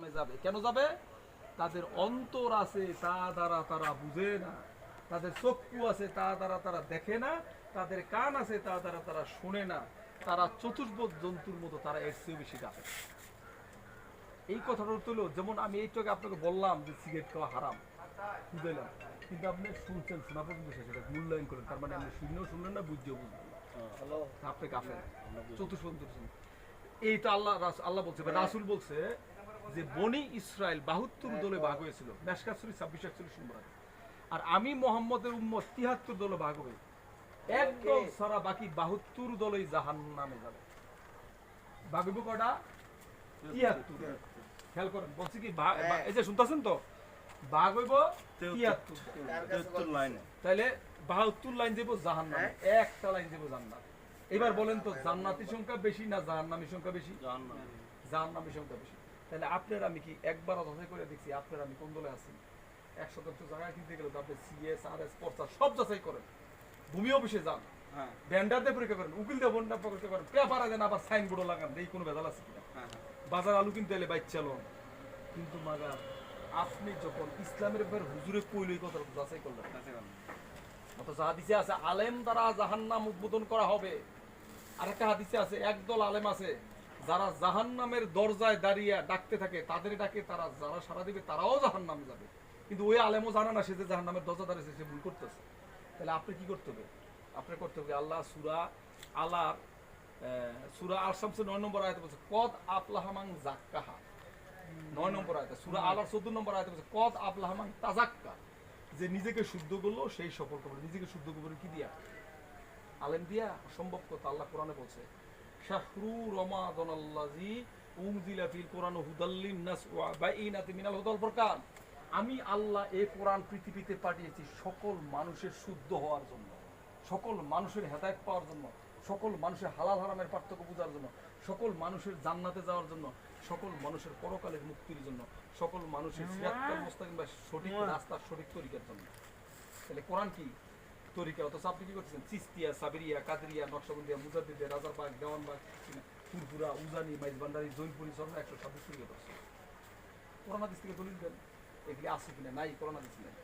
নামে যাবে। কেন যাবে? তাদের অন্তর আছে তা দ্বারা তারা বুঝে না। তাদের চক্ষু আছে তা দ্বারা তারা দেখে না। তাদের কান আছে তা দ্বারা তারা শোনে না। তারা চতুর্বোধ জন্তুর মতো তারা এর চেয়ে বেশি ডাকে এই কথাটা তুলো যেমন আমি এইটাকে আপনাকে বললাম যে সিগারেট খাওয়া হারাম। বুঝাইলাম কিন্তু আপনি শুনছেন শোনা পর্যন্ত এটা মূল্যায়ন করেন। তার মানে আপনি শুনেও শুনলেন না বুঝছেও বুঝলেন আপনি কাফের। চতুষ্পন্ত এই তো আল্লাহ আল্লাহ বলছে রাসুল বলছে যে বনি ইসরায়েল বাহাত্তর দলে ভাগ হয়েছিল মেশকাসুরি ছাব্বিশ একচল্লিশ নম্বর আছে। আর আমি মোহাম্মদের উম্মত তিহাত্তর দলে ভাগ হয়ে একদল সারা বাকি বাহাত্তর দলই জাহান নামে যাবে কটা তিয়াত্তর খেয়াল করেন বলছি কি ভা- এই যে শুনতেছেন তো? ভাগ হইব তিয়াত্তর তাহলে বাহাত্তর লাইন যাব জাহান্নামে। একটা লাইন যাব জান্নাত। এবার বলেন তো জান্নাতি সংখ্যা বেশি না জাহান্নামী সংখ্যা বেশি? জাহান্নাম। জাহান্নামী সংখ্যা বেশি। তাহলে আপনার আমি কি একবার যাচাই করে দেখছি আপনার আমি কোন দলে আছি? এক শতাংশ জায়গা কিনতে গেলে আপনি সিএস আর এস পর্চা সব যাচাই করেন। ভূমি অফিসে যান। হ্যাঁ। পরীক্ষা করেন উকিল দিয়ে পরীক্ষা করেন পেপার দেন আবার সাইনবোর্ডও লাগান এই কোনো ভেজাল আছে কিনা? হ্যাঁ হ্যাঁ। বাজার আলু কিনতে এলে বাইক চালন কিন্তু মাগা আপনি যখন ইসলামের ব্যাপারে হুজুরে কইল এই কথাটা যাচাই করলেন অথচ হাদিসে আছে আলেম দ্বারা জাহান্নাম উদ্বোধন করা হবে। আরেকটা হাদিসে আছে একদল আলেম আছে যারা জাহান্নামের দরজায় দাঁড়িয়ে ডাকতে থাকে তাদের ডাকে তারা যারা সারা দিবে তারাও জাহান্নাম যাবে। কিন্তু ওই আলেমও জানে না সে যে জাহান্নামের দরজা দাঁড়িয়েছে সে ভুল করতেছে। তাহলে আপনি কি করতে হবে? আপনার করতে হবে আল্লাহ সুরা আলার সুরা আল শামসের নয় নম্বর আয়তে বলছে কদ আপলাহামাং জাক্কাহা নয় নম্বর আয়তে সুরা আলার চোদ্দ নম্বর আয়তে বলছে কদ আপলাহামাং তাজাক্কা যে নিজেকে শুদ্ধ করল সেই সফল করল নিজেকে শুদ্ধ করবে কি দিয়া? আলেম দিয়া? অসম্ভব কথা আল্লাহ কোরআনে বলছে। শাহরু রমাদান আল্লাজি উমজিলা ফিল কোরআন হুদাল্লিন নাস বাইনাতি মিনাল হুদাল ফুরকান। আমি আল্লাহ এই কোরআন পৃথিবীতে পাঠিয়েছি সকল মানুষের শুদ্ধ হওয়ার জন্য সকল মানুষের হেদায়েত পাওয়ার জন্য সকল মানুষের হালাল হারামের পার্থক্য বোঝার জন্য সকল মানুষের জান্নাতে যাওয়ার জন্য সকল মানুষের পরকালের মুক্তির জন্য সকল মানুষের সিরাতাল মুস্তাকিম বা সঠিক রাস্তার সঠিক তরিকার জন্য। তাহলে কোরআন কি? তরিকা, অথচ আপনি কি করতেছেন? চিস্তিয়া, সাবেরিয়া, কাদরিয়া, নকশবন্দিয়া মুজাদ্দিদিয়া রাজারবাগ, দেওয়ানবাগ ফুরফুরা, উজানি মাইজবান্ডারি জৈনপুরি সর্ব একশো ছাব্বিশ তরিকা করছে কোরআন হাদিস থেকে দলিল দেন? এগুলি আছে কিনা? নাই, কোরআন হাদিস নেই।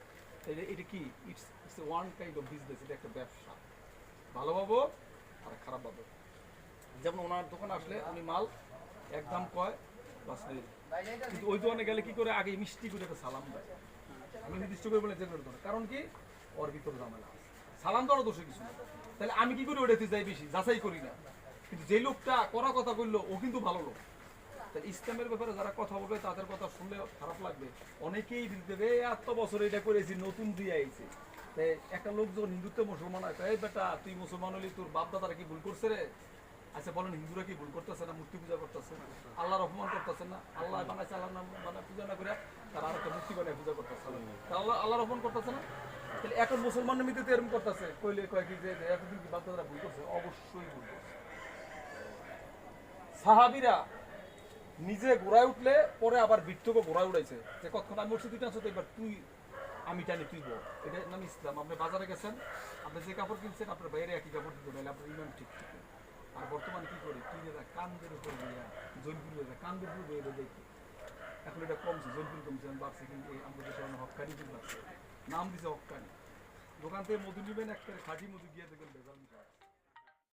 এটা কি? It's it's one kind of business এটা একটা ব্যবসা। ভালো পাবো আর খারাপ পাবো। যেমন ওনার দোকানে আসলে আমি মাল এক দাম কয়, বাস কিন্তু ওই দোকানে গেলে কি করে? আগে মিষ্টি করে একটা সালাম দেয়। আমি নির্দিষ্ট করে বলে যে কারণ কি? ওর ভিতরে ঝামেলা আছে। সালাম দোষে কিছু তাহলে আমি কি করে ওটাতে যাই বেশি? যাচাই করি না। কিন্তু যে লোকটা করা কথা বলল, ও কিন্তু ভালো লোক। তাহলে ইসলামের ব্যাপারে যারা কথা বলবে, তাদের কথা শুনলে খারাপ লাগবে। অনেকেই দেবে এত বছর এটা করেছি, নতুন দিয়ে আইছে। একটা লোক যখন হিন্দুত্ব মুসলমান হয় এই বেটা, তুই মুসলমান হলি, তোর বাপ দাদারা কি ভুল করছে রে? আচ্ছা বলেন, হিন্দুরা কি ভুল করতেছে না, মূর্তি পূজা করতেছে আল্লাহর অপমান করতেছে না? আল্লাহ বানাইছে, আল্লাহর নাম বানায়, পূজা না করে তারা আর একটা মূর্তি বানায়, পূজা করতেছে তা আল্লাহ, আল্লাহর অপমান করতেছে না? এখন মুসলমান মিতে তো এরকম করতেছে। কইলে কয় কি যে এতদিন কি দাদারা ভুল করছে? অবশ্যই ভুল করছে। সাহাবিরা নিজে ঘোড়ায় উঠলে, পরে আবার বৃদ্ধকে ঘোড়ায় উড়াইছে। যে কতক্ষণ আমি উঠছি তুই টানছো এবার তুই, আমি টানি তুই বল এটা নাম ইসলাম। আপনি বাজারে গেছেন, আপনি যে কাপড় কিনছেন, আপনার বাইরে একই কাপড় দিতে নাহলে আপনার ইমান ঠিক থাকে। আর বর্তমানে কি করি? তুই যেটা কান্দের উপর দিয়া, জৈনপুর হয়ে কান্দের উপর হয়ে দেখি। এখন এটা কমছে, জৈনপুর কমছে বাড়ছে, কিন্তু আমাদের হকানি বাড়ছে নাম দিছে অক্কানি। দোকান থেকে মধু নিবেন একটা খাঁটি মধু গিয়ে দেখবেন ভেজাল